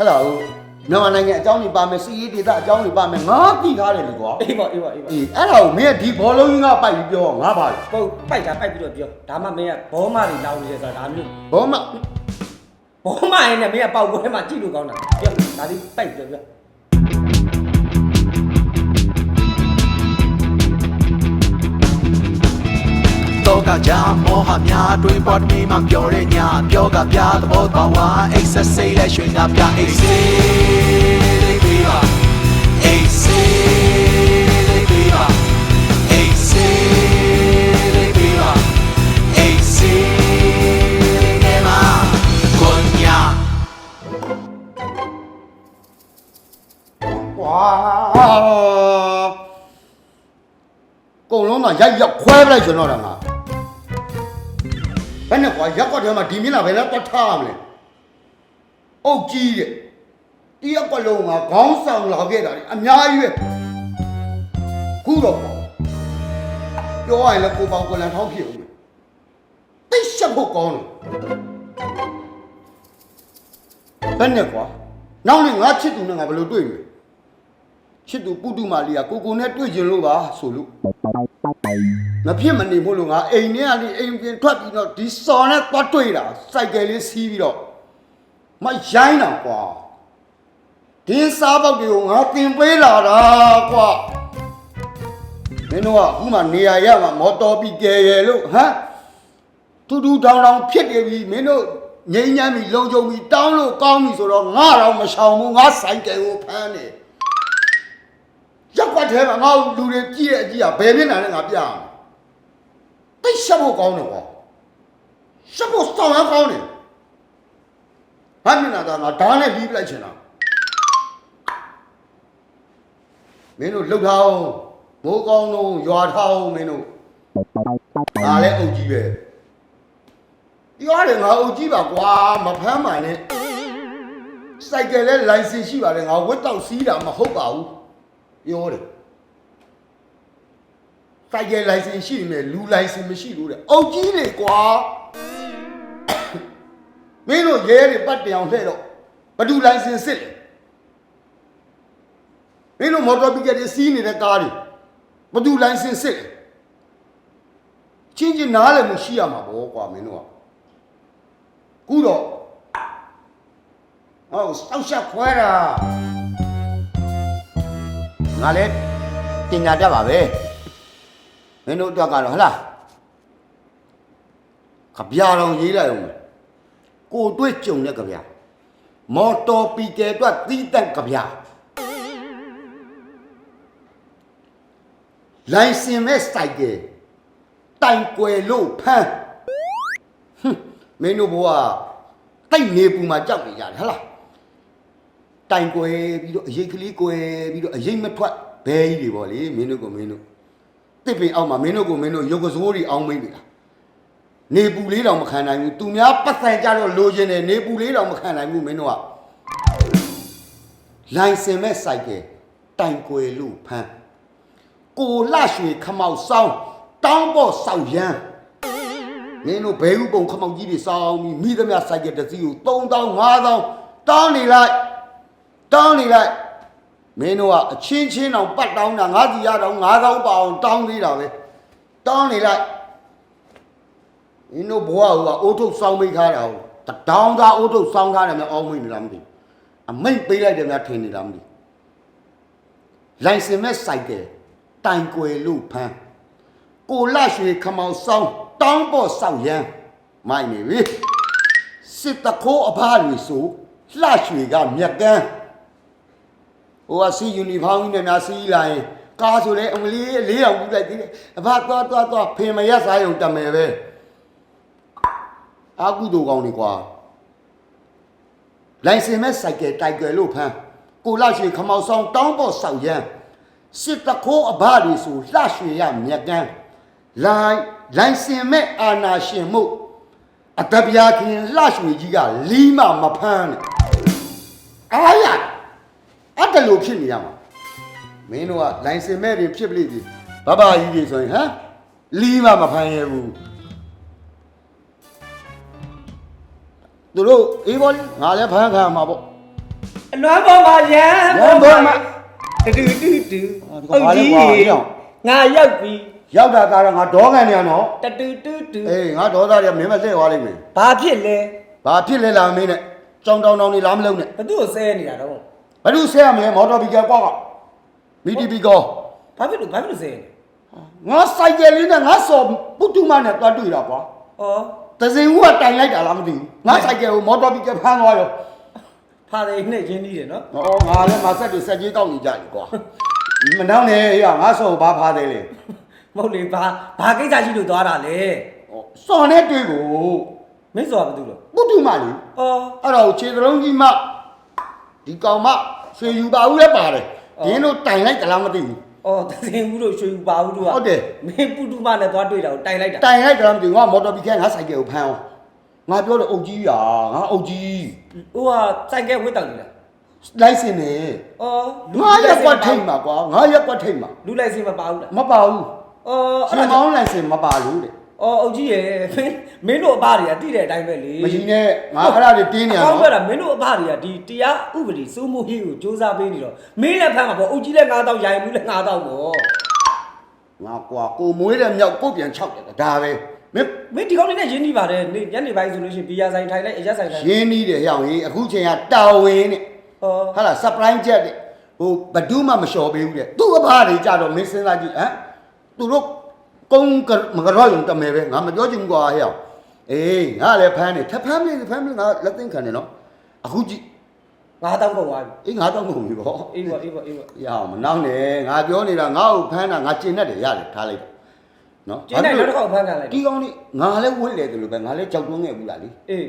ဟဲ့လားဟိုမြန်မာနိုင်ငံအကြောင်းတွေပါမယ်စီးရေးဒေသအကြောင်းတွေပါမယ်ငါသိထားတယ်လေကွာအေးပါအေးပါအေးပါအေးအဲ့ဒါကိုမင်းကဒီဘောလုံးကြီးကပိုက်ပြီးပြောငါပါလေပုတ်ပိုက်တာပိုက်ပြီးတော့ပြောဒါမှမင်းကဘောမတွေလောင်းနေတယ်ဆိုတာဒါမျိုးဘောမဘောမရင်းနဲ့မင်းကပေါက်ပွဲမှာကြည့်လို့ကောင်းတာပြောဒါလေးပိုက်ပြောပြော တော့ကကြမောဟများတွေးပေါ်တမီမှပြောတဲ့ညပြောကပြသဘောပေါက်ဝါအိတ်ဆက်စိတ်လက်ရွှေကပြအိတ်စေးလေးပါအိတ်စေးလေးပါအိတ်စေးလေးပါအိတ်စေးလေးပါခွန်ညာကွာကုံလုံးတော့ရိုက်ရောက်ခွဲပလိုက်ကျွန်တော်တော့ငါ ဘယ်နဲ့ကွာရက်ကွက်ထဲမှာဒီမင်းလာဘယ်နဲ့ပတ်ထားရမလဲအုတ်ကြီးတဲ့တရက်ကွက်လုံးကခေါင်းဆောင်လာခဲ့တာလေအများကြီးပဲခုတော့ပေါ့ပြောရရင်လည်းကိုပေါင်ကိုလန်ထောင်းဖြစ်ဦးမယ်တိတ်ရှက်ဖို့ကောင်းတယ်ဘယ်နဲ့ကွာနောက်နေ့ငါချစ်သူနဲ့ငါဘယ်လိုတွေ့မလဲချစ်သူပုတုမာလီကကိုကိုနဲ့တွေ့ကျင်လို့ပါဆိုလို့ မဖြစ်မနေဘူးလို့ငါအိမ်ထဲကနေအိမ်ပြင်ထွက်ပြီးတော့ဒီစော်နဲ့သွားတွေ့တာစိုက်ကယ်လေးစီးပြီးတော့မရိုင်းတာကွာဒီစားပေါက်တွေကိုငါတင်ပေးလာတာကွာမင်းတို့ကအခုမှနေရာရမှာမော်တော်ပြီးကယ်ရယ်လို့ဟမ်တူတူတောင်တောင်ဖြစ်နေပြီမင်းတို့ငိမ့်ညမ်းပြီလုံခြုံပြီတောင်းလို့ကောင်းပြီဆိုတော့ငါတော့မရှောင်ဘူးငါစိုက်ကယ်ကိုဖမ်းနေ ရက်ကွက်ထဲမှာငါ့ကိုလူတွေကြည့်တဲ့အကြည့်ကဘယ်မျက်နှာနဲ့ငါပြရမလဲတိတ်ရှက်ဖို့ကောင်းတယ်ကွာရှက်ဖို့စောင်းရကောင်းတယ်ဟာမျက်နှာသားငါဓာတ်နဲ့ပြီးပလိုက်ချင်တာမင်းတို့လှုပ်ထားအောင်မိုးကောင်းလုံးရွာထားအောင်မင်းတို့ငါလည်းအုပ်ကြီးပဲပြောတယ်ငါအုပ်ကြီးပါကွာမဖမ်းပါနဲ့စိုက်ကယ်လဲလိုင်စင်ရှိပါတယ်ငါဝတ်တောက်စီးတာမဟုတ်ပါဘူး ပြောတယ်စိုက်ကယ်လိုင်စင်ရှိနေတယ်လူလိုင်စင်မရှိလို့တဲ့အုတ်ကြီးလေကွာမင်းတို့ရဲတွေပတ်တောင်လှဲ့တော့ဘယ်သူလိုင်စင်စစ်လဲမင်းတို့မော်တော်ဘီကက်တွေစီးနေတဲ့ကားတွေဘယ်သူလိုင်စင်စစ်လဲချင်းချင်းနားလည်းမရှိရမှာပေါ့ကွာမင်းတို့ကခုတော့ဟောစောက်ရှက်ခွဲတာ ငါလည်းတင်ညာတတ်ပါပဲမင်းတို့အတွက်ကတော့ဟလားခပြာတော်ရေးလိုက်အောင်ကိုတွေ့ကြုံတဲ့ခပြာမော်တော်ပီကယ်အတွက်သီးတန့်ခပြာလိုင်စင်မဲ့စိုက်ကယ်တိုင်ကွယ်လို့ဖမ်းဟွန်းမင်းတို့ဘဝတိတ်နေပူမှာကြောက်နေကြတယ်ဟလား တိုင်ကွယ်ပြီးတော့အရေးကလေးကွယ်ပြီးတော့အရေးမထွက်ဘဲကြီးတွေပေါ့လေမင်းတို့ကမင်းတို့တစ်ပင်အောက်မှာမင်းတို့ကမင်းတို့ရုပ်ကစိုးတွေအောင်းမိတ်နေတာနေပူလေးတောင်မခံနိုင်ဘူးသူများပတ်စံကြတော့လိုချင်တယ်နေပူလေးတောင်မခံနိုင်ဘူးမင်းတို့ကလိုင်စင်မဲ့စိုက်ကယ်တိုင်ကွယ်လို့ဖမ်းကိုလှရွှေခမောက်ဆောင်တောင်းပေါ်ဆောက်ရမ်းမင်းတို့ဘဲဥပုံခမောက်ကြီးတွေစောင်းပြီးမိသမျှစိုက်ကယ်တစ်စီးကို3000 5000တောင်းနေလိုက် တောင်းနေလိုက်မင်းတို့ကအချင်းချင်းအောင်ပတ်တောင်းတာငါးစီရတော့ငါးကောင်းပါအောင်တောင်းသေးတာပဲတောင်းနေလိုက်မင်းတို့ဘဝကအိုးထုတ်စောင်းမိထားတာဟုတ်တတောင်းသားအိုးထုတ်စောင်းထားတယ်များအောင်းမိနေလားမသိဘူးအမိတ်ပေးလိုက်တယ်များထင်နေလားမသိဘူးလိုင်စင်မဲ့စိုက်ကယ်တိုင်ကွယ်လို့ဖမ်းကိုလရွှေခမောင်စောင်းတောင်းပေါ်ဆောက်ရမ်းမိုက်နေပြီစစ်တခိုးအဖားတွေဆိုလှရွှေကမြက်ကန်း ဟိုကစီယူနီဖောင်းကြီးနဲ့များစီးလာရင်ကားဆိုလေအမလီလေးအောင်ပြလိုက်သေးတယ်အဖသွားသွားသွားဖေမရက်စားရုံတမယ်ပဲအာကုတူကောင်းနေကွာလိုင်စင်မဲ့စိုက်ကယ်တိုက်ကွယ်လို့ဖမ်းကိုလှရွှေခမောက်ဆောင်တောင်းပေါ်ဆောက်ရမ်းစစ်တခိုးအဘတွေဆိုလှရွှေရမြက်ကန်းလိုင်လိုင်စင်မဲ့အာနာရှင်မှုအတပြာခင်လှရွှေကြီးကလီးမမဖမ်းနဲ့အားရ အဲ့တလို့ဖြစ်နေရမှာမင်းတို့ကလိုင်စင်မဲ့တွေဖြစ်ပလိပြီဘဘကြီးတွေဆိုရင်ဟမ်လီးမမဖမ်းရဘူးသူတို့အေးဘောလေးငါလည်းဖမ်းခံရမှာပေါ့အလွမ်းပေါ်မှာရန်ရန်ပေါ်မှာတူတူတူတူအာဒီကောင်ဘာလဲကွာရောက်ငါရောက်ပြီရောက်တာကတော့ငါဒေါကန်နေရနော်တတူတူတူအေးငါဒေါသားတွေကမင်းမသိသွားလိမ့်မယ်ဘာဖြစ်လဲဘာဖြစ်လဲလားမင်းနဲ့ကြောင်တောင်တောင်နေလားမလုံးနဲ့ဘသူ့ကိုဆဲနေတာတော့ ဘယ်လိုဆဲရမလဲမော်တော်ဘီကကွာကမီတီဘီကောဘာဖြစ်လို့ဘာဖြစ်လို့ဆဲနေငါစိုက်ကယ်လေးနဲ့ငါစော်ပုတုမနဲ့တွားတွေ့တာကွာဩတစင်ဦးကတိုင်လိုက်တာလားမသိဘူးငါစိုက်ကယ်ကိုမော်တော်ဘီကဖမ်းသွားရောဖာတယ်နဲ့ရင်းနှီးတယ်နော်ဟောငါလည်းမဆက်တွေဆက်ကြီးတောက်နေကြတယ်ကွာမနှောင်းနဲ့ဟေ့ငါစော်ဘာဖားသေးလဲမဟုတ်လေဘာဘာကိစ္စရှိလို့သွားတာလဲဟောစော်နဲ့တွေ့ကိုမင်းဆိုတာဘာတူလို့ပုတုမလေဩအဲ့တော့ခြေသလုံးကြီးမ ဒီကောင်မဆွေယူပါဦးလည်းပါတယ်ဒင်းတို့တိုင်လိုက်ကြလားမသိဘူးဩတစင်ဘူးလို့ရွှေဘူးပါဘူးတို့ကဟုတ်တယ်မင်းပုတုမနဲ့သွားတွေ့တာကိုတိုင်လိုက်တာတိုင်လိုက်ကြလားမသိဘူးငါမော်တော်ဘီကငါစိုက်ကယ်ကိုဖမ်းအောင်ငါပြောတယ်အုတ်ကြီးရာငါအုတ်ကြီးဟိုကစိုက်ကဲဝတ်တောက်နေတာလိုက်စင်နေဩငါရက်ကွက်ထိတ်မှာကွာငါရက်ကွက်ထိတ်မှာလူလိုက်စင်မပါဘူးလားမပါဘူးဩရှအဲ့င်ဒါမောင်းလိုက်စင်မပါလို့တဲ့ ဩအုတ်ကြီးရယ်မင်းမင်းတို့အဘတွေကတိတဲ့အတိုင်းပဲလေမကြီးနဲ့ငါအဲ့ဒါတွေတင်းနေရကောင်းနော်ပြတာမင်းတို့အဘတွေကဒီတရားဥပဒေစိုးမိုးရေးကိုစူးစမ်းပေးနေတော့မင်းလည်းဖမ်းမှာပေါ့အုတ်ကြီးလည်း9000ရိုင်ဘူးလည်း9000ပေါ့ငါကွာကိုမွေးတဲ့မြောက်ကိုပြန်၆တယ်ဒါပဲမင်းမင်းဒီကောင်းလေးနဲ့ရင်းနှီးပါတယ်နေညနေပိုင်းဆိုလို့ရှိရင်ဘီယာဆိုင်ထိုင်လိုက်အရက်ဆိုင်ထိုင်ရင်းနှီးတယ်ဟောင်ကြီးအခုချိန်ကတာဝန်နဲ့ဟောဟာလား surprise ချက်တဲ့ဟိုဘဒူးမှမလျှော်ပေးဘူးတဲ့သူ့အဖားတွေကြတော့မင်းစဉ်းစားကြည့်ဟမ်သူတို့ ကုန်းကမကြောက်ရုံတမယ်ပဲငါမပြောချင်ဘူးကွာဟဲ့အောင်အေးငါလည်းဖမ်းတယ်ထပ်ဖမ်းပြီဖမ်းပြီငါလက်သိမ်းခံတယ်နော်အခုကြည့်9000ကုန်သွားပြီအေးငါတော့မဟုတ်ဘူးပေါ့အေးပေါ့အေးပေါ့အေးပေါ့ရအောင်မနှောင်းနဲ့ငါပြောနေတာငါ့ကိုဖမ်းတာငါကျင်တတ်တယ်ရတယ်ထားလိုက်တော့နော်ကျင်းတဲ့နောက်တစ်ခေါက်ဖမ်းခံလိုက်ဒီကောင်လေးငါလည်းဝစ်လေတယ်လို့ပဲငါလည်းကြောက်တွန်းခဲ့ဘူးလားလေအေး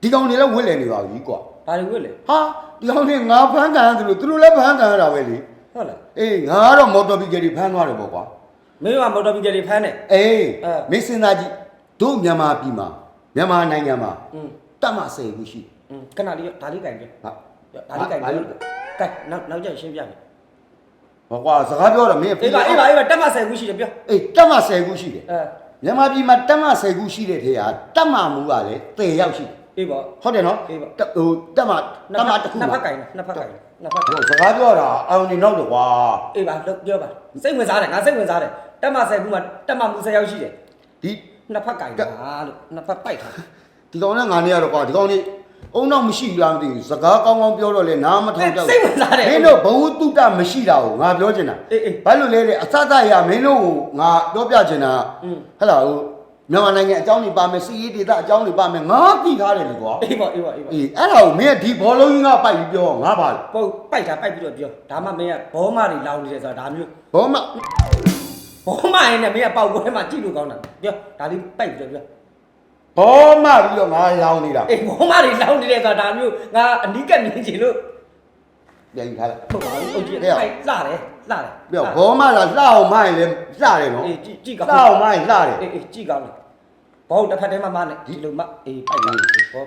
ဒီကောင်လေးလည်းဝစ်လေနေပါပြီကွာဘာတွေဝတ်လဲဟာဒီကောင်လေးငါဖမ်းခံရတယ်လို့သူတို့လည်းဖမ်းခံရတာပဲလေဟုတ်လားအေးငါကတော့မော်တော်ဘီကယ်တွေဖမ်းသွားတယ်ပေါ့ကွာ မင်းကမော်တော်ဘီကယ်လေးဖမ်းတယ် အေး အဲ မင်းစဉ်းစားကြည့်တို့မြန်မာပြည်မှာမြန်မာနိုင်ငံမှာ อืม တတ်မဆယ်ခုရှိ อืมခဏလေးဒါလေးကင်ပြ ဟာ ဒါလေးကင် ဘာ ပြ လို့ ကဲနောက်နောက်ကျရင်ရှင်းပြမယ် ဟောကွာစကားပြောတော့မင်း အေးပါအေးပါအေးပါတက်မဆယ်ခုရှိတယ်ပြော အေးတတ်မဆယ်ခုရှိတယ် အဲ မြန်မာပြည်မှာတတ်မဆယ်ခုရှိတဲ့ထဲကတတ်မမူကလည်းတေရောက်ရှိတယ် အေးပေါ့ ဟုတ်တယ်နော် အေးပါ တဟိုတက်မတက်မတစ်ခု နှစ်ဖက် မှာ ကင်နှစ်ဖက်ကင်နှစ်ဖက်ကင် ဟိုစကားပြောတာအောင်နေတော့တော့ကွာ အေးပါလို့ပြောပါစိတ်ဝင်စားတယ်ငါစိတ်ဝင်စားတယ် တက်မ10ခုမှာတက်မမူ10ရောက်ရှိတယ်ဒီနှစ်ဖက်ကင်တာလို့နှစ်ဖက်ပိုက်တာဒီကောင်နဲ့ငါနေရတော့ကွာဒီကောင်နေအုံနောက်မရှိလားမသိဘူးစကားကောင်းကောင်းပြောတော့လေနားမထောင်တော့စိတ်ဝင်စားတယ်မင်းတို့ဘဝတုတ္တမရှိတာကိုငါပြောချင်တာဘာလို့လဲလေအစတရမင်းတို့ကိုငါပြောပြချင်တာဟဲ့လားဟိုမြန်မာနိုင်ငံအကြောင်းတွေပါမယ်စီရေးဒေတာအကြောင်းတွေပါမယ်ငါသိထားတယ်လေကွာအေးပါအေးပါအေးပါအေးအဲ့ဒါကိုမင်းကဒီဘောလုံးကြီးကပိုက်ပြီးပြောငါပါလို့ပိုက်တာပိုက်ပြီးတော့ပြောဒါမှမင်းကဘောမတွေလောင်နေတယ်ဆိုတာဒါမျိုးဘောမ ဘောမရင်နဲ့မင်းကပေါက်ကွဲမှာကြည့်လို့ကောင်းတာပြောဒါလေးပိုက်ပြီးတော့ပြောဘောမပြီးတော့ငါရောင်းနေတာအေးဘောမတွေလောင်နေတယ်ဆိုတာဒါမျိုးငါအနီးကပ်မြင်ချင်လို့ပြန်ယူထားလိုက်ဟုတ်ပါဘူးအုတ်ကြီးဟဲ့ပိုက်လှတယ်လှတယ်ပြောဘောမလားလှအောင်မိုင်းလေလှတယ်နော်အေးကြည့်ကြည့်ကောင်းလှအောင်မိုင်းလှတယ်အေးအေးကြည့်ကောင်းတယ်ဘောတစ်ဖက်တည်းမှမနဲ့ဒီလိုမှအေးပိုက်ပါဘော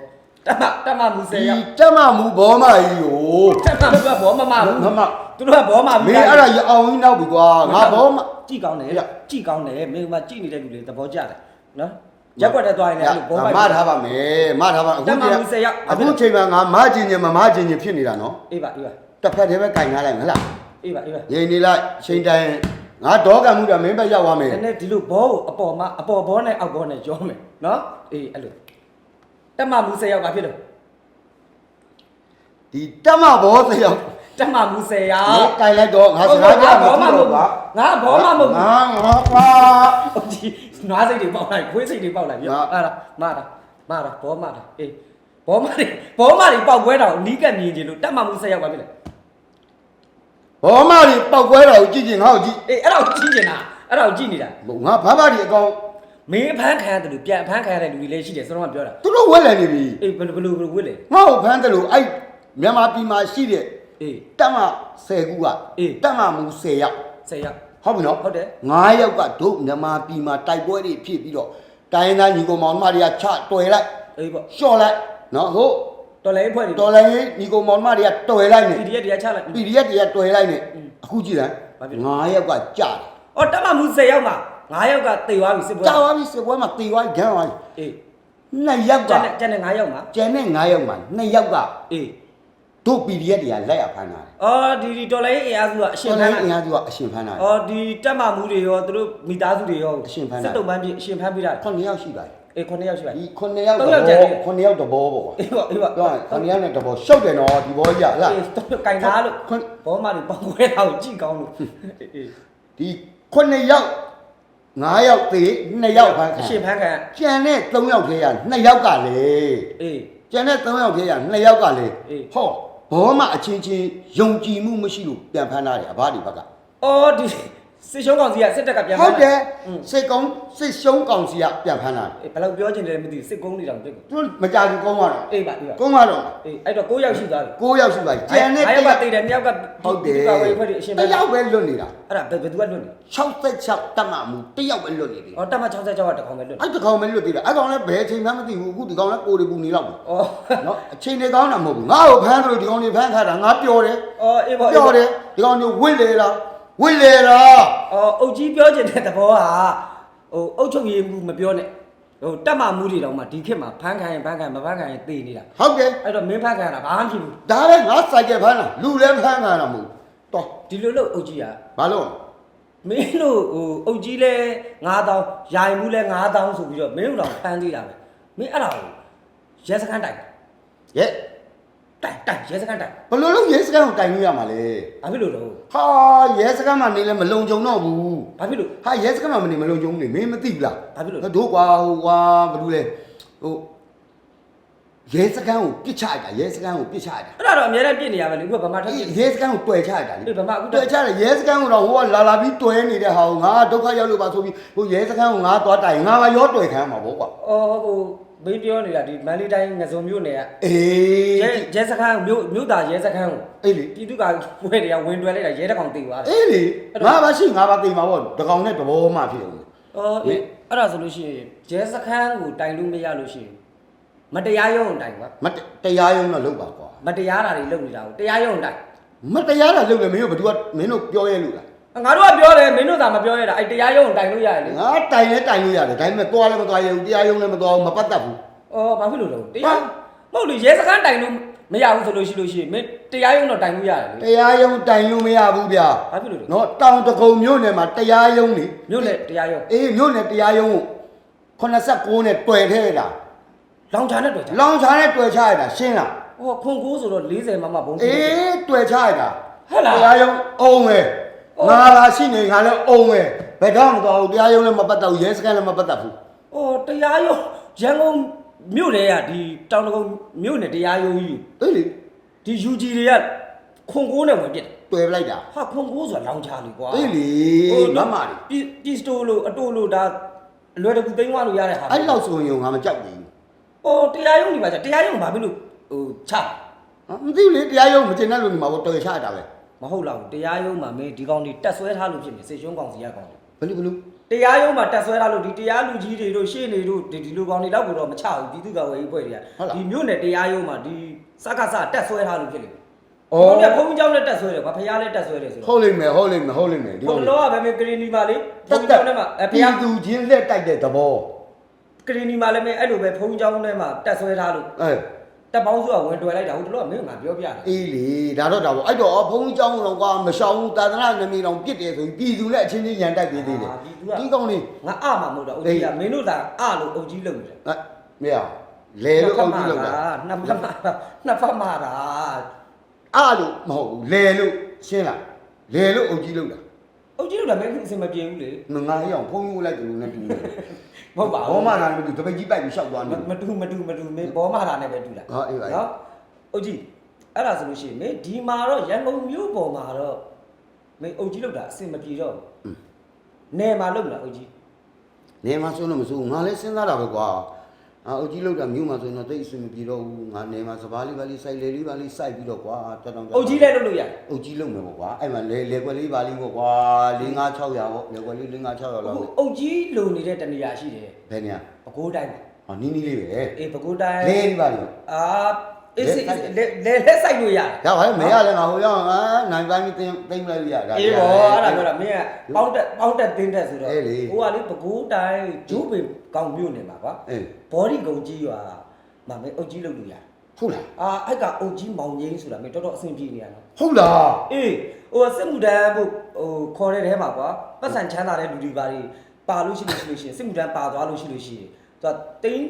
တမတမမူဆယ်ဒီရောက်တက်မမူဘောမကြီးကိုတမကဘောမမဘူးမမ သူတို့ကဘောမမင်းအဲ့ဒါရအောင်ကြီးနောက်ပြီကွာငါဘောမကြည့်ကောင်းတယ်ရကြည့်ကောင်းတယ်မင်းကကြည့်နေတဲ့လူတွေသဘောကျတယ်နော်ရက်ွက်တဲ့သွားရင်လည်းအဲ့လိုဘောပိုက်မထားပါမယ်မထားပါအခုတက်မမူဆယ်ရောက်အခုချိန်မှာငါမကျင်ကျင်မမကျင်ကျင်ဖြစ်နေတာနော်အေးပါအေးပါတစ်ဖက်တည်းပဲကင်ထားလိုက်မလားအေးပါအေးပါရင်းနေလိုက်ချိန်တိုင်းငါဒေါကံမှုတော့မင်းပဲရောက်သွားမယ်နည်းနည်းဒီလိုဘောကိုအပေါ်မှာအပေါ်ဘောနဲ့အောက်ဘောနဲ့ရောမယ်နော်အေးအဲ့လိုတက်မမူဆယ်ရောက်ပါဖြစ်လို့ဒီတက်မဘောသယောက် တက်မမူဆယ်ရောငါက်ကင်လိုက်တော့ငါစကားပြောမဘောမကြည့်မတော့ဟုတ်ကွာငါဘောမမဟုတ်ငါငါကွာဟုတ်ဒီနွားစိတ်တွေပေါက်လိုက်ခွေးစိတ်တွေပေါက်လိုက်ပြောငါအဲ့ဒါမတာမတာဘောမတာအေးဘောမတွေဘောမတွေပေါက်ခွဲတာကိုနီးကပ်မြင်ချင်လို့တက်မမူဆယ်ရောက်ပါဖြစ်လေဘောမကြီးပောက်ကွဲတာကိုကြည့်ကြည့်ငါ့ကိုကြည့်အေးအဲ့ဒါကိုကြည့်နေတာအဲ့ဒါကိုကြည့်နေတာငါဘာဘာဒီအကောင်မင်းအဖမ်းခံရတယ်လို့ပြန်အဖမ်းခံရတဲ့လူတွေလည်းရှိတယ်ဆိုတော့မှပြောတာသူတို့ဝက်လည်နေပြီအေးဘယ်လိုဘယ်လိုဘယ်လိုဝစ်လေငါ့ကိုဖမ်းတယ်လို့အဲ့မြန်မာပြည်မှာရှိတဲ့ အေးတက်မ10ခုကအေးတက်မမူ10ယောက်ဆယ်ရောက် ဟုတ်ပြီနော်ဟုတ်တယ်9ယောက်ကတို့မြန်မာပြည်မှာတိုက်ပွဲတွေဖြစ်ပြီးတော့တိုင်းသားညီကောင်မောင်နှမတွေကချတွယ်လိုက်အေးပေါ့လျှော့လိုက်နော်ဟုတ်တော်လည်းဖွဲ့နေတော်လိုင်းရေးညီကောင်မောင်နှမတွေကတွယ်လိုက်နေ PDF တရားချလိုက် PDF တွေကတွယ်လိုက်နေอืมအခုကြည့်လိုက်ဘာဖြစ်လဲ9ယောက်ကကြာတယ်အော်တက်မမူ10ရောက်မှာ9ယောက်ကတေသွားပြီစစ်ပွဲကြာသွားပြီစစ်ပွဲမှာတေသွားဂန်းသွားပြီအေး2ယောက်ကကျန်တဲ့ကျန်တဲ့9ယောက်မှာကျန်တဲ့9ယောက်မှာ2ယောက်ကအေး တို့ PDF တွေကလက်ရဖမ်းတာအော်ဒီဒီတော်လိုင်းအင်အားစုကအရှင်တော်ဖလိုမ်းင်းအင်တာအားစုကအရှင်ဖမ်းတာအော်ဒီတက်မမှုတွေရောသူတို့မိသားစုတွေရောအရှင်ဖမ်းတာ စစ်တုံးပန်းပြည့်အရှင်ဖမ်းပြီးတာခုနှစ်ယောက်ရှိပါတယ်အေး9ယောက်ရှိပါဒီပြီခုနှစ်ယောက်သုံးတယောက်ကျန်ဘောသေးတယ်ခုနှစ်ယောက်တဘောပေါ့ကွာအေးပါအေးပါပြောရင်ခုနှစ်ယောက်နဲ့တဘောရှုပ်တယ်နော်ဒီဘောကြီးကဟလား အေးတော့ကင်သားလို့ခွန်း ဘောမတွေပေါက်ခွဲတာကိုကြည့်ကောင်းလို့အေးဒီခုနှစ်ယောက်9ယောက်သေး2ယောက်ဖမ်းခံအရှင်ဖမ်းခံကျန်တဲ့3ယောက်ထဲက2ယောက်ကလေအေး ကျန်တဲ့3ယောက်ထဲက2ယောက်ကလေအေး ဟော ဘောမအချင်းချင်းယုံကြည်မှုမရှိလို့ပြန်ဖမ်းတာတယ်အဘဒီဘက်ကအော်ဒီ စစ်ရှုံးကောင်စီကစစ်တပ်ကပြန်ဖဟုမ်းတ်တာတယ်อืมစိတ်ကောင်းစိတ်ရှုံးကောင်စီကပြန်ဖမ်းတာအေးဘယ်လောက်ပြောချင်တယ်လဲမသိဘူးစစ်ကုန်းနေတောင်တွေ့ကိုသူမကြဘူးကောင်းသွားတော့အေးပါအေးပါကောင်းသွားတော့အေးအဲ့တော့9ယောက်ရှိသွားပြီ9ယောက်ရှိပါပြီကျန်တဲ့အဲ့တစ်ယောယောက်ကက်တည်တယ်2ယောက်ကဟုတ်တယ်ဒီကဝေးခွဲတွေအရှင်ဖတစ်မ်းတာယောက်ပဲလွတ်နေတာအဲ့ဒါဘယ်ဘယ်သူကလွတ်နေ66တက်မှမူတစ်ယောက်ပဲလွတ်နေတယ်အော်တက်မ66ကတကောင်ပဲလွတ်နေအဲ့တကောင်ပဲလွတ်သေးတယ်အဲ့ကောင်လည်းဘယ်အချိန်မှမသိဘူးအခုဒီကောင်လည်းကိုယ်တွေပူနေတော့ဘူးအော်နော်အချိန်တွေကောင်းတာမဟုတ်ဘူးငါ့ကိုဖမ်းတယ်လို့ဒီကောင်တွေဖမ်းခါတာငါပျော်တယ်အော်အေးပါပျော်တယ်ဒီကောင်တွေဝစ်လေလား ဝစ်လေလားအော်အုတ်ကြီးပြောချင်တဲ့သဘောကဟိုအုတ်ချုပ်ရည်မှုမပြောနဲ့ဟိုတက်မမှုတွေတောင်မှဒီခေတ်မှာဖမ်းခံရင်ဖမ်းခံမဖမ်းခံရင်သေနေတာဟုတ်တယ်အဲ့တော့မင်းဖမ်းခံရတာဘာမှမဖြစ်ဘူးဒါလည်းငါစိုက်ကယ်ဖမ်းတာလူလည်းဖမ်းခါတာမဟုတ်ဘူးတော့ဒီလိုလို့အုတ်ကြီးကဘာလို့မင်းတို့ဟိုအုတ်ကြီးလဲ9000ယာယီမှုလဲ9000ဆိုပြီးတော့မင်းတို့တော့ဖမ်းသေးတာပဲမင်းအဲ့ဒါကိုရဲစခန်းတိုက်ရဲ တိုက်တိုက်ရဲစခန်းတိုက်ဘယ်လိုလုပ်ရဲစခန်းကိုတိုင်လို့ရမှာလဲဘာဖြစ်လို့လဲဟာရဲစခန်းမှာနေလဲမလုံခြုံတော့ဘူးဘာဖြစ်လို့ဟာရဲစခန်းမှာမနေမလုံခြုံဘူးနေမင်းမသိဘူးလားဘာဖြစ်လို့တို့ကွာဟိုကွာဘာလို့လဲဟိုရဲစခန်းကိုပြစ်ချလိုက်တာရဲစခန်းကိုပြစ်ချလိုက်တာအဲ့ဒါတော့အများနဲ့ပြစ်နေရပဲလေအခုကဗမာထက်ပြစ်ရဲစခန်းကိုတွယ်ချလိုက်တာလေအေးဗမာအခုတွယ်ချတယ်ရဲစခန်းကိုတော့ဟိုကလာလာပြီးတွယ်နေတဲ့ဟာကိုငါဒုက္ခရောက်လို့ပါဆိုပြီးဟိုရဲစခန်းကိုငါသွားတိုင်ငါကရောတွယ်ခံမှာပေါ့ကွာအော်ဟို မင်းပြောနေတာဒီမန္တလေးတိုင်းငစုံမြို့နယ်ကအေးရဲရဲစခန်းမြို့မြို့သားရဲစခန်းကိုအေးလေပြည်သူကဝဲတွေကဝင်တွယ်လိုက်တာရဲတကောင်တေသွားတယ်အေးလေငါပါရှိငါပါတိမ်မှာပေါ့တကောင်နဲ့တဘောမှဖြစ်အောင်။အော်အေးအဲ့ဒါဆိုလို့ရှိရင်ရဲစခန်းကိုတိုင်လို့မရလို့ရှိရင်မတရားရုံးကိုတိုင်ကွာမတရားရုံးတော့လုပ်ပါကွာမတရားတာတွေလုပ်နေတာကိုတရားရုံးကိုတိုင်မတရားတာလုပ်လေမင်းတို့ဘယ်သူကမင်းတို့ပြောရဲလို့လား ငါတို့ကပြောတယ်မင်းတို့သာမပြောရတာအဲ့တရားရုံးကိုတိုင်လို့ရတယ်လေငါတိုင်လဲတိုင်လို့ရတယ်ဒါပေမဲ့သွားလည်းမသွားရဘူးတရားရုံးလည်းမသွားဘူးမပတ်သက်ဘူး။အော်ဘာဖြစ်လို့လဲတရားမဟုတ်လေရဲစခန်းတိုင်လို့မရဘူးဆိုလို့ရှိလို့ရှိရင်မင်းတရားရုံးတော့တိုင်လို့ရတယ်လေတရားရုံးတိုင်လို့မရဘူးဗျာ။ဘာဖြစ်လို့လဲနော်တောင်တကုံမြို့နယ်မှာတရားရုံးနေမြို့နယ်တရားရုံးအေးမြို့နယ်တရားရုံးကို89နဲ့တွယ်ထဲတာလောင်ချာနဲ့တွေ့ကြလောင်ချာနဲ့တွယ်ချရတာရှင်းလား။ဟောခွန်ကိုးဆိုတော့40မမဘုံအေးတွယ်ချရတာဟုတ်လားတရားရုံးအုံးပဲအော် ငါလာရှိနေငါလည်းအုံးပဲဘယ်တော့မှမသွားဘူးတရားရုံးလည်းမပတ်သက်ဘူးရဲစခန်းလည်းမပတ်သက်ဘူး။အော်တရားရုံးရန်ကုန်မြို့နယ်ကဒီတောင်တကုံမြို့နယ်တရားရုံးကြီးကိုအေးလေဒီ UG တွေကခွန်ကိုးနဲ့ဝင်ပြစ်တယ်တွယ်ပလိုက်တာဟာခွန်ကိုးဆိုတာလောင်ချလေကွာအေးလေမမလေးပီပီစတိုလို့အတိုလို့ဒါအလွယ်တကူသိမ်းသွားလို့ရတဲ့ဟာအဲ့လောက်ဆိုရင်ငါမကြောက်ဘူးဟိုတရားရုံးဒီပါကျတရားရုံးဘာဖြစ်လို့ဟိုချဟာမသိဘူးလေတရားရုံးမတင်တဲ့လူတွေမှာတော့တွယ်ချရတာပဲ မဟုတ်လောက်ဘူးတရားရုံးမှာမင်းဒီကောင်တွေတက်ဆွဲထားလို့ဖြစ်နေစေရုံးကောင်စီရကောင်တွေဘလူဘလူတရားရုံးမှာတက်ဆွဲထားလို့ဒီတရားလူကြီးတွေတို့ရှေ့နေတို့ဒီဒီလူကောင်တွေတော့ကိုတော့မချဘူးပြည်သူ့ကာကွယ်ရေးအဖွဲ့တွေကဒီမြို့နယ်တရားရုံးမှာဒီစက္ကစတက်ဆွဲထားလို့ဖြစ်နေဩဘုန်းကြီးဘုန်းကြီးကျောင်းနဲ့တက်ဆွဲတယ်ကွာဖះလည်းတက်ဆွဲတယ်ဆိုတော့ဟုတ်လိမ့်မယ်ဟုတ်လိမ့်မယ်ဟုတ်လိမ့်မယ်ဒီကောင်တော့ဗမဲကရင်ဒီမှာလေဘုန်းကြီးကျောင်းထဲမှာဖះပြည်သူချင်းလက်တိုက်တဲ့သဘောကရင်ဒီမှာလည်းမဲအဲ့လိုပဲဘုန်းကြီးကျောင်းထဲမှာတက်ဆွဲထားလို့အဲ တက်ပေါင်းစုကဝင်တွယ်လိုက်တာဟုတ်တယ်လို့မင်းကငါပြောပြတယ် အေးလေဒါတော့ဒါပေါ့အဲ့တော့ဘုန်းကြီးเจ้าတော့ကွာမရှောင်ဘူးသာသနာနမီတော်ပြစ်တယ်ဆိုပြီးပြည်သူနဲ့အချင်းချင်းရန်တိုက်ပေးသေးတယ်ဒီကောင်လေး ငါအမှာမဟုတ်တော့အုတ်ကြီးကမင်းတို့သာအလို့အုတ်ကြီးလုပ်နေတယ် အဲမရလေလို့အောင်ကြည့်လို့တာ နှစ်ဖက်မှာနှစ်ဖက်မှာတာ အားလို့မဟုတ်ဘူးလေလို့ရှင်းလားလေလို့အောင်ကြည့်လို့တာ အုတ်ကြီးလုပ်တာမင်းအစင်မပြေဘူးလေငါဟိအောင်ဖုန်းကြီးလိုက်တယ်လို့နဲ့တူတယ်မဟုတ်ပါဘူးဘောမလာလို့တပည့်ကြီးပိုက်ပြီးရှောက်သွားနေမတူမတူမတူမင်းဘောမလာနဲ့ပဲတူတာဟာအေးပါနော်အုတ်ကြီးအဲ့ဒါဆိုလို့ရှိရင်မင်းဒီမှာတော့ရန်ကုန်မြို့ပေါ်မှာတော့မင်းအုတ်ကြီးလုပ်တာအစင်မပြေတော့ဘူးနယ်မှာလုပ်လားအုတ်ကြီးနေမှာဆိုလို့မဆိုငါလည်းစဉ်းစားတာပဲကွာ အာအုတ်ကြီးလောက်တာမြို့မှာဆိုရင်တော့တိတ်အဆင်မပြေတော့ဘူးငါနေမှာစပားလေးပါလေးစိုက်လေလေးပါလေးစိုက်ပြီးတော့ကွာတော်တော်အုတ်ကြီးလည်းလုပ်လို့ရတယ်အုတ်ကြီးလုံးမယ်ပေါ့ကွာအဲ့မှာလေလေကွက်လေးပါလေးပေါ့ကွာ၄၅600ပေါ့လေကွက်လေး၄၅600လောက်အခုအုတ်ကြီးလုံနေတဲ့တနေရာရှိတယ်ဘယ်နေရပဲခူးတိုင်းမှာဟောနီးနီးလေးပဲအေးပဲခူးတိုင်းလေလေးပါလေးအာ အေးစစ်လေလေလက်ဆိုင်လို့ရတယ်ရပါလေမရလဲငါဟိုရောက်အာနိုင်ပိုင်းပြီးတင်းသိမ့်လိုက်ရတာအေးဘောအဲ့ဒါပြောတာမင်းကပေါင်းတက်ပေါင်းတက်တင်းတက်ဆိုတော့အေးလေဟိုကလေပဲခူးတိုင်းဂျိုးပင်ကောင်းမြို့နေမှာကွာအေးဘော်ဒီကုံကြီးရွာမှာမင်းအုတ်ကြီးလုပ်လို့ရတယ်ဟုတ်လားအာအဲ့ကအုတ်ကြီးမောင်ငိမ့်ဆိုတာမင်းတော်တော်အဆင်ပြေနေရနော်ဟုတ်လားအေးဟိုစစ်မှုတန်းဖို့ဟိုခေါ်တဲ့ထဲမှာကွာပတ်စံချမ်းသာတဲ့လူတွေပါတွေပါလို့ရှိလို့ရှိလို့ရှိရင်စစ်မှုတန်းပါသွားလို့ရှိလို့ရှိရင်သူကတိန်း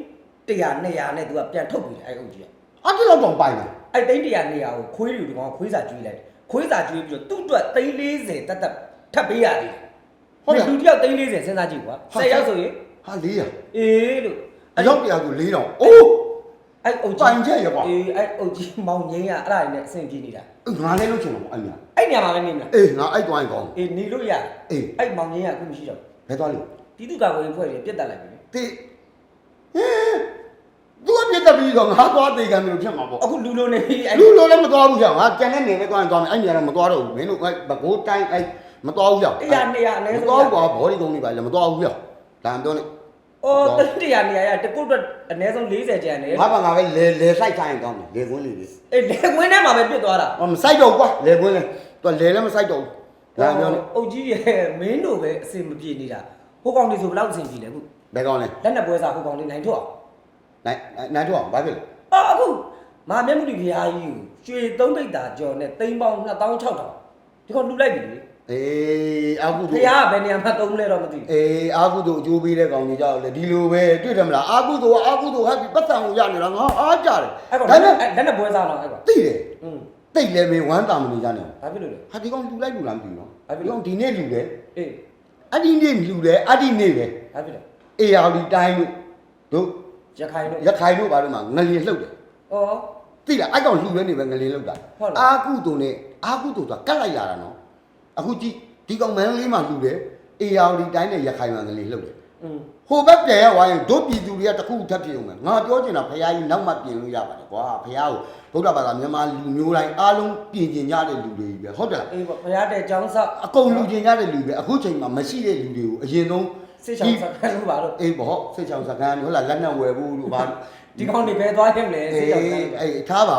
100 200နဲ့သူကပြန်ထုတ်ပြီးတယ်အဲ့အုတ်ကြီးက အဲ့ဒီတော့တောင်ပိုင်တယ်အဲ့တိန်း100 200ကိုခွေးတွေဒီကောင်ခွေးစာကျွေးလိုက်တယ်ခွေးစာကျွေးပြီးတော့သူ့အတွက်တိန်း40တက်တက်ထပ်ပေးရသေးတယ်ဟုတ်တယ်လူတစ်ယောက်တိန်း40စဉ်းစားကြည့်ကွာ10ရောက်ဆိုရင်ဟာ400အေးလို့အယောက်တရားကို4000အိုးအဲ့အုတ်ကြီးပိုင်ချက်ရကွာအေးအဲ့အုတ်ကြီးမောင်ငိမ့်ကအဲ့ဒါနဲ့အဆင်ပြေနေတာငါလည်းလုပ်ချင်တယ်ပေါ့အဲ့ညာအဲ့ညမှာပဲနေမလားအေးငါအဲ့သွားရင်ကောင်းအေးနေလို့ရအေးအဲ့မောင်ငိမ့်ကအခုမရှိတော့ဘယ်သွားလို့ပြည်သူ့ကာကွယ်ရေးဖွဲ့တွေပြတ်တက်လိုက်ပြီလေတေဟင်းသူက ပြတ်တက်ပြီးတော့ငါသွားသေးကံမျိုးဖြစ်မှာပေါ့အခုလူလိုနေပြီအဲ့လူလိုလည်းမသွားဘူးကြောင်ငါကြံတဲ့နေပဲသွားရင်သွားမယ်အဲ့ညာတော့မသွားတော့ဘူးမင်းတို့အဲ့ဘကိုးတိုင်းအဲ့မသွားဘူးကြောင်တရားနေရအနည်းမဆုံးသွားဘူးကွာဘောဒီကုန်းလေးပါလည်းမသွားဘူးကြောင်ဒါမှပြောနေအော်တတရားနေရရတကုတ်အတွက်အနည်းဆုံး40ကျန်တယ်ငါဘာငါပဲလေလေဆိုင်ဆိုင်ကောင်းတယ်လေကွင်းလေးလေးအေးလေဝင်းထဲမှာပဲပြစ်သွားတာဟောမဆိုင်တော့ကွာလေကွင်းလေးသူလေလည်းမဆိုင်တော့ဘူးဒါပြောနေအုတ်ကြီးရဲ့မင်းတို့ပဲအစင်မပြေနေတာဟိုကောင်တွေဆိုဘယ်လောက်အစင်ပြေလဲအခုဘယ်ကောင်းလဲလက်နဲ့ပွဲစားဟိုကောင်တွေနိုင်ထွက်အောင် နိုင်နိုင်တော့ဘာဖြစ်လဲအော်အခုမာမျက်မှုတွေဖရားကြီးကိုရွှေသုံးပိတ်တာကြော်နဲ့သိန်းပေါင်း2600ဒီကောင်လူလိုက်ပြီလေအေးအာကုဖတို့ရားကဘယ်နေရာမှာသုံးလဲတော့မသိဘူးအေးအာကုတို့အကျိုးပေးတဲ့ကောင်ကြီးကြောက်လေဒီလိုပဲတွေ့တယ်မလားအာကုတို့အာကုတို့ဟာဒီပတ်စံကိုရနေတာငါအားကြတယ်အဲ့ကောင်ဒါနဲ့လက်နဲ့ပွဲစားတော့အဲ့ကောင်သိတယ်อืมတိတ်လည်းမင်းဝမ်းတာမနေကြနဲ့ဘာဖြစ်လို့လဲ ဟာဒီကောင်လူလိုက်လူလားမသိဘူးနော်ဘာဖြစ်ဒီလို့ကောင်ဒီနေ့လူတယ်အေးအဲ့ဒီနေ့လူတယ်အဲ့ဒီနေ့ပဲဘာဖြစ်လဲအေယာလီတိုင်းတို့တို့ ရခိုင်တို့ရခိုင်တို့ဘာလို့မှငလျင်လှုပ်တယ်အော်သိလားအဲ့ကောင်လူရဲနေပဲငလျင်လှုပ်တာဟုတ်လား အာကုတို့နဲ့အာကုတို့ဆိုတာကတ်လိုက်လာတာနော်အခုကြည့်ဒီကောင်မန်းလေးမှလူတယ်အေယာလီတိုင်းနဲ့ရခိုင်မှာငလျင်လှုပ်တယ်อืมဟိုဘက်ပြန်ရောက်သွားရင်တို့ပြည်သူတွေကတခုထပ်ဖြစ်အောင်မယ်ငါပြောချင်တာဖခင်ကြီးနောက်မှပြင်လို့ရပါတယ်ကွာဖခင်ကိုဗုဒ္ဓဘာသာမြန်မာလူမျိုးတိုင်းအားလုံးပြင်ကျင်ကြတဲ့လူတွေကြီးပဲဟုတ်တယ်လား အေးပေါ့ဘုရားတဲ့ကျောင်းဆောက် အကုန်လူကျင်ကြတဲ့လူပဲအခုချိန်မှာမရှိတဲ့လူတွေကိုအရင်ဆုံး စစ်ချောင်းဆောက်ခံလို့ပါလို့အေးပေါ့စစ်ချောင်းစကန်ဟုတ်လားလက်နက်ဝယ်ဖို့လို့ဘာဒီကောင်တွေပဲသွားခဲ့မလဲအေးစစ်ချောင်းဆောက်အေးထားပါ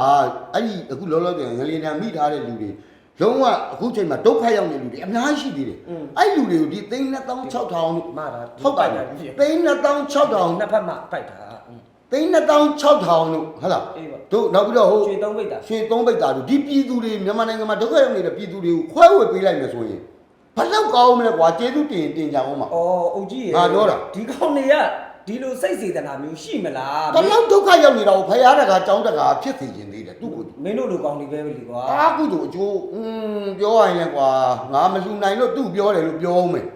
အဲ့ဒီအခုလောလောဆယ်ငလျင်တံမိထားတဲ့လူတွေလုံးဝအခုချိန်မှာဒုက္ခရောက်နေလူတွေအများကြီးရှိသေးတယ်အဲ့လူတွေကိုဒီသိန်း2600လို့မတာဟုတ်ပါရဲ့သိန်း2600နှစ်ဖက်မှပိုက်တာอืมသိန်း2600လို့ဟုတ်လားအေးပါတို့နောက်ပြီးတော့ဟိုရွှေသုံးပိတ်တာရွှေသုံးပိတ်တာတို့ဒီပြည်သူတွေမြန်မာနိုင်ငံမှာဒုက္ခရောက်နေတဲ့ပြည်သူတွေကိုခွဲဝေပေးလိုက်မယ်ဆိုရင် ဘာလောက်ကောင်းမလဲကွာကျေးဇူးတင်တင်ကြအောင်ပါအော်အုတ်ကြီးရေငါပြောတာ ဒီကောင်တွေကဒီလိုစိတ်စေတနာမျိုးရှိမလားဘလောက်ဒုက္ခရောက်နေတာကိုဖရားတကားကြောင်းတကားဖြစ်စီခြင်းသေးတယ်သူ့ကိုယ်သူမင်းတို့လိုကောင်တွေပဲပဲလေကွာအာကုတို့အကျိုးอืมပြောရရင်လည်းကွာငါမလှူနိုင်လို့သူ့ပြောတယ်လို့ပြောအောင်မယ်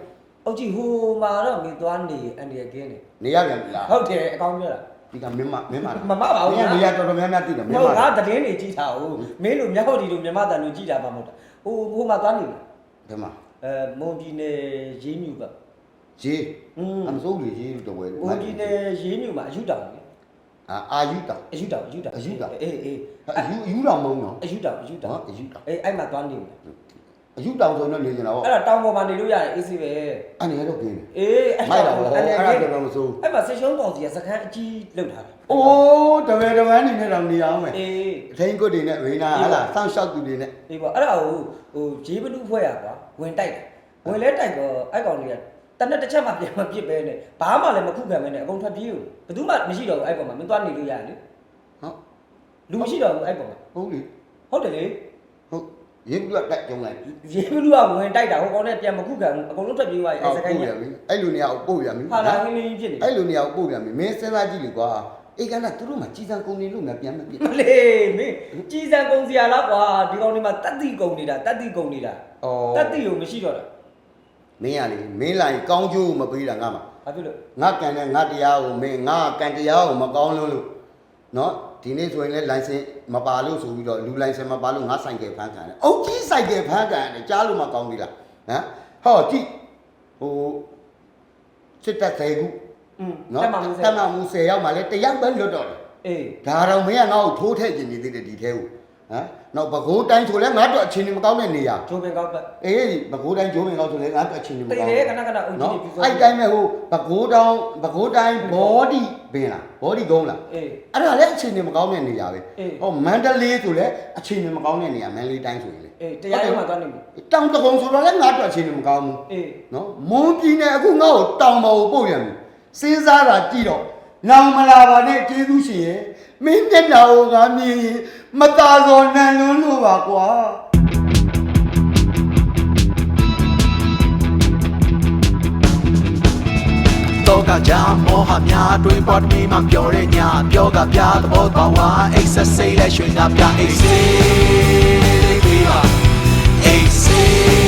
အုတ်ကြီးဟိုမှာတော့မင်းသွားနေအန်ဒီရကင်းနေနေရပြန်ပြီလားဟုတ်တယ်အကောင်ပြောတာ ဒီကမင်းမမင်းမမမပါဘူး မင်းကနေရတော်တော်များများသိတယ်မမင်းဟုတ်မငါသတင်းတွေကြည့်တာဟုတ်မင်းတို့မြောက်ဒီတို့မြန်မာတန်တို့ကြည့်တာပါမဟုတ်တာဟိုဟိုမှာသွားနေလား ဒီမှာ အဲမွန်ပြည်နယ်ရေးမြူကရေးอืมအမစိုးလေရေးလို့တော့ဝယ်မွန်ပြည်နယ်ရေးမြူမှာအယူတောင်လေအာအာယူတာအယူတောင်အယူတောင်အယူတောင်အေးအေးအယူအယူတော်မုံနော်အယူတောင်အယူတောင်နော်အယူတောင်အေးအဲ့မှာသွားနေတယ် အယူတောင်ဆိုတော့နေနေတာပေါ့အဲ့တော့တောင်ပေါ်မှာနေလို့ရတယ်အေးစီပဲအဲ့နေတော့ကင်းတယ်အေးအဲ့မိုက်တာပေါ့အဲ့အဲ့ဒါဒါတော့မစိုးအဲ့မှာဆက်ရှုံးကောင်စီကစခန်းအကြီးလောက်ထားတယ်အိုးတပည့်တပန်းနေနဲ့တော့နေအောင်မယ်အေးအထိန်ကုတ်တွေနဲ့ဝိနာဟာလားစောင့်ရှောက်သူတွေနဲ့အေးပေါ့အဲ့ဒါကိုဟိုဂျေးဘလူးဖွဲ့ရကွာဝင်တိုက်တယ်ဝင်လဲတိုက်တော့အဲ့ကောင်တွေကတနက်တစ်ချက်မှပြန်မပစ်ပဲနဲ့ဘာမှလည်းမခုခံပဲနဲ့အကုန်ထွက်ပြေးလို့ဘယ်သူမှမရှိတော့ဘူးအဲ့ကောင်မှာမင်းသွားနေလို့ရတယ်လေဟုတ်လူမရှိတော့ဘူးအဲ့ကောင်မှာဟုတ်လေဟုတ်တယ်လေ ဟုတ်ရေးပြီးတော့တက်ကြုံလိုက်ဂျေးဘလူးကဝင်တိုက်တာဟိုကောင်နဲ့ပြန်မခုခံဘူးအကုန်လုံးထွက်ပြေးသွားပြီအောအဲ့က်စခန်းပို့ကြီးရပြီအဲ့လိုနေရာကိုပို့ရပြီဟာလာဟင်းလေးဖြစ်နေအဲ့လိုနေရာကိုပို့ရပြီမင်းစဉ်းစားကြည့်လေကွာအေးကနသူတို့မှကြီးစံကုန်နေလို့ငါပြန်မပြစ်မလေးမင်းကြီးစံကုန်စရာလားကွာဒီကောင်တွေမှာတတ်တိကုန်နေတာတတ်တိကုန်နေတာဩတတ်တိကိုမရှိတော့တာမင်းကလေမင်းလိုက်ကောင်းကျိုးမပေးတာငါမှာဘာဖြစ်လို့ငါကန်တဲ့ငါတရားကိုမင်းငါကန်တရားကိုမကောင်းလို့လို့နော် ဒီနေ့ဆိုရင်လည်း license မပါလို့ဆိုပြီးတော့လူ license မပါလို့ငါဆိုင်ကယ်ဖမ်းခံတယ်အုတ်ကြီးဆိုင်ကယ်ဖမ်းခံတယ်ကြားလို့မကောင်းသေးလားဟမ်ဟောကြည့်ဟိုစစ်တပ်သေးခုอืมနော်တက်မှမလို့တက်မှမူ10ရောက်မှလည်းတယောက်ပဲလွတ်တော့တယ်အေးဒါတော့မင်းကငါ့ကိုထိုးထည့်ခြင်းနေသေးတယ်ဒီထဲကို ဟမ်နောက်ဘကိုးတိုင်းဆိုလဲငါတို့အချင်းမကောင်းတဲ့နေရာဂျိုးပင်ကောက်ကအေးဘကိုးတိုင်းဂျိုးမင်းကောင်းဆိုလဲငါတို့အချင်းမတိကောင်းတယ်ခဏခဏအုပ်ကြီးနော်တွေပြီးအဲ့တိုင်းမဲ့ဟိုဘကိုးတောင်ဘကိုးတိုင်းဘောဒီပင်လားဘောဒီကုန်းလားအေးအဲ့ဒါလည်းအချင်းမကောင်းတဲ့နေရာပဲအေးဟောမန္တလေးဆိုလဲအချင်းမကောင်းတဲ့နေရာမန္တလေးတိုင်းဆိုရင်လေအေးတရားရုံးမှာသွားနေပြီတောင်တကုံဆိုတော့လဲငါတို့အချင်းမကောင်းဘူးအေးနော်မွန်ပြည်နယ်အခုငါ့ကိုတောင်ပေါ်ကိုပို့ရမယ်စဉ်းစားတာကြည့်တော့နောင်မလာပါနဲ့ကျေးဇူးရှင်ရဲ့ မင်းမျက်နှာကိုငါမြင်ရင်မသာစော်နန်လွန်းလို့ပါကွာတော့ကကြမောဟများတွင်ပေါ်တမီမှပြောတဲ့ညပြောကပြသဘောပေါက်ဝါအိတ်ဆက်စိတ်လဲရွှင်ကပြအိတ်စေးလေးပေးပါအိတ်